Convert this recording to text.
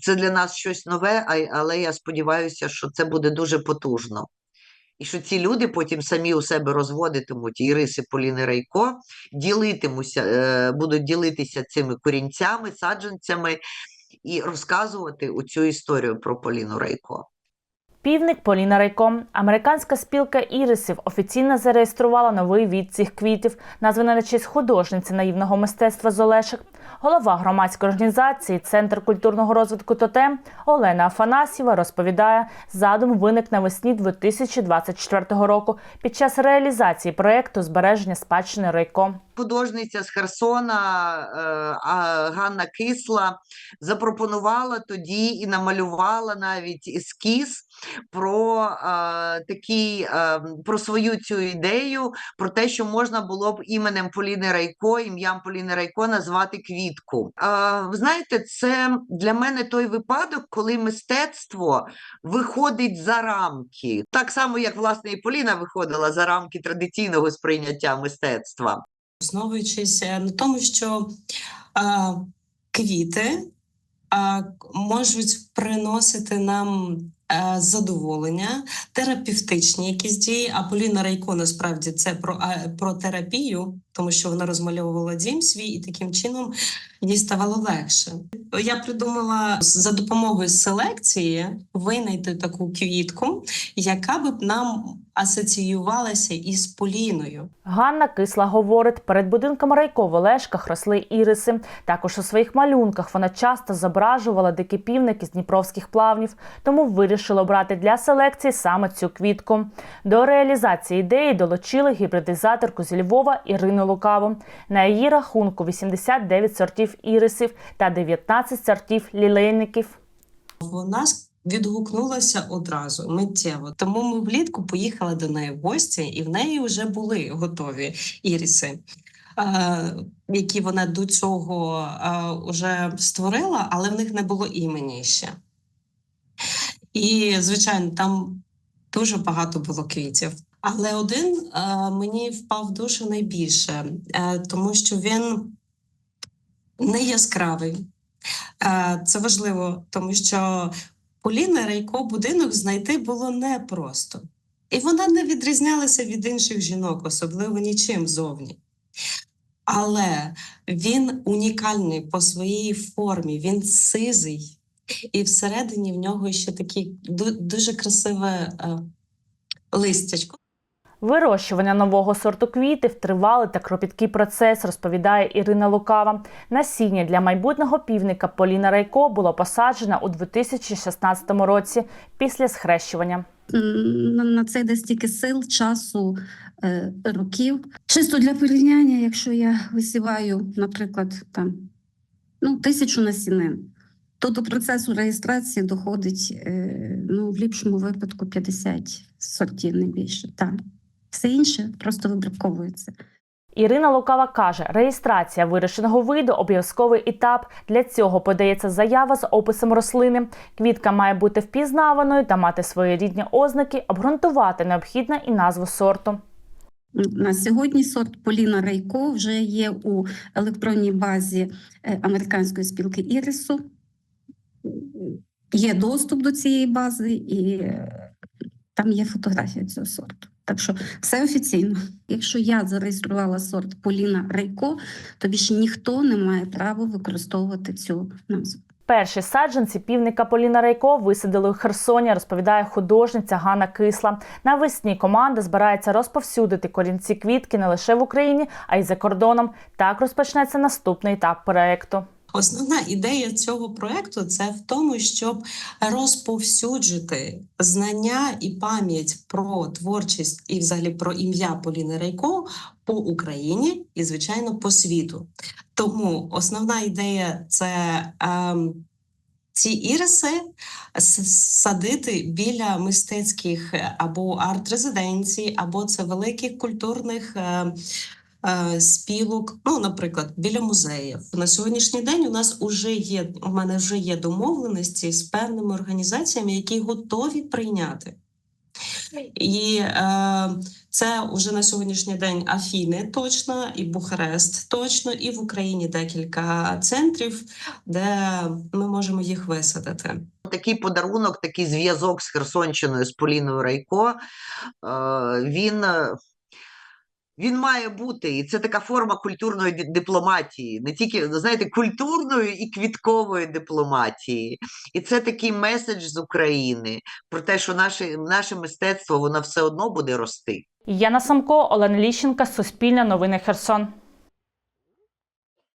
Це для нас щось нове, але я сподіваюся, що це буде дуже потужно. І що ці люди потім самі у себе розводитимуть і риси Поліни Райко, ділитимуся, е, будуть ділитися цими корінцями, саджанцями і розказувати цю історію про Поліну Райко. Півник Поліна Райко. Американська спілка ірисів офіційно зареєструвала новий від цих квітів, названий на честь художниці наївного мистецтва з Олешек. Голова громадської організації Центр культурного розвитку Тотем Олена Афанасьєва розповідає, задум виник навесні 2024 року під час реалізації проєкту збереження спадщини Райко. Художниця з Херсона е, Ганна Кисла запропонувала тоді і намалювала навіть ескіз про е, такий, е, про свою цю ідею, про те, що можна було б іменем Поліни Райко, ім'ям Поліни Райко назвати квітку. Ви знаєте, це для мене той випадок, коли мистецтво виходить за рамки, так само як власне і Поліна виходила за рамки традиційного сприйняття мистецтва. Основуючись на тому, що а, квіти а, можуть приносити нам е, задоволення, терапевтичні якісь дії. А Поліна Райко насправді це про, про терапію, тому що вона розмальовувала дім свій, і таким чином їй ставало легше. Я придумала за допомогою селекції винайти таку квітку, яка б нам асоціювалася із Поліною. Ганна Кисла говорить, перед будинком Райко в Олешках росли іриси. Також у своїх малюнках вона часто зображувала дикі півники з дніпровських плавнів, тому вирішила обрати для селекції саме цю квітку. До реалізації ідеї долучили гібридизаторку зі Львова Ірину Лукаву. На її рахунку 89 сортів ірисів та 19 сортів лілейників. Вона с- відгукнулася одразу миттєво. Тому ми влітку поїхали до неї в гості, і в неї вже були готові іріси, е, які вона до цього е, вже створила, але в них не було імені ще. І, звичайно, там дуже багато було квітів. Але один е, мені впав в душу найбільше, е, тому що він не яскравий. Е, Це важливо, тому що Поліна Райко будинок знайти було непросто. І вона не відрізнялася від інших жінок, особливо нічим зовні. Але він унікальний по своїй формі, він сизий, і всередині в нього ще таке дуже красиве е, листячко. Вирощування нового сорту квітів тривалий та кропіткий процес, розповідає Ірина Лукава. Насіння для майбутнього півника Поліна Райко було посаджено у 2016 році після схрещування. На, це йде стільки сил, часу, е, років. Чисто для порівняння, якщо я висіваю, наприклад, там ну, тисячу насінин, то до процесу реєстрації доходить е, ну, в ліпшому випадку 50 сортів, не більше. Так. Все інше просто вибраковується. Ірина Лукава каже, реєстрація вирощеного виду обов'язковий етап. Для цього подається заява з описом рослини. Квітка має бути впізнаваною та мати свої рідні ознаки, обґрунтувати необхідно і назву сорту. На сьогодні сорт Поліна Райко вже є у електронній базі е, американської спілки Ірису. Є доступ до цієї бази, і е, там є фотографія цього сорту. Так що все офіційно. Якщо я зареєструвала сорт Поліна Райко, то більше ніхто не має права використовувати цю назву. Перші саджанці півника Поліна Райко висадили у Херсоні, розповідає художниця Ганна Кисла. Навесні команда збирається розповсюдити корінці квітки не лише в Україні, а й за кордоном. Так розпочнеться наступний етап проекту. Основна ідея цього проекту це в тому, щоб розповсюджити знання і пам'ять про творчість і, взагалі, про ім'я Поліни Райко по Україні і, звичайно, по світу. Тому основна ідея це ем, ці іриси садити біля мистецьких е, або арт-резиденцій, або це великих культурних. Е, е, спілок, ну, наприклад, біля музеїв. На сьогоднішній день у нас вже є, у мене вже є домовленості з певними організаціями, які готові прийняти. І е, Це уже на сьогоднішній день Афіни точно, і Бухарест точно, і в Україні декілька центрів, де ми можемо їх висадити. Такий подарунок, такий зв'язок з Херсонщиною, з Поліною Райко, е, він, е, він має бути, і це така форма культурної дипломатії, не тільки, знаєте, культурної і квіткової дипломатії. І це такий меседж з України про те, що наше, наше мистецтво воно все одно буде рости. Яна Самко, Олена Ліщенка, Суспільне новини Херсон.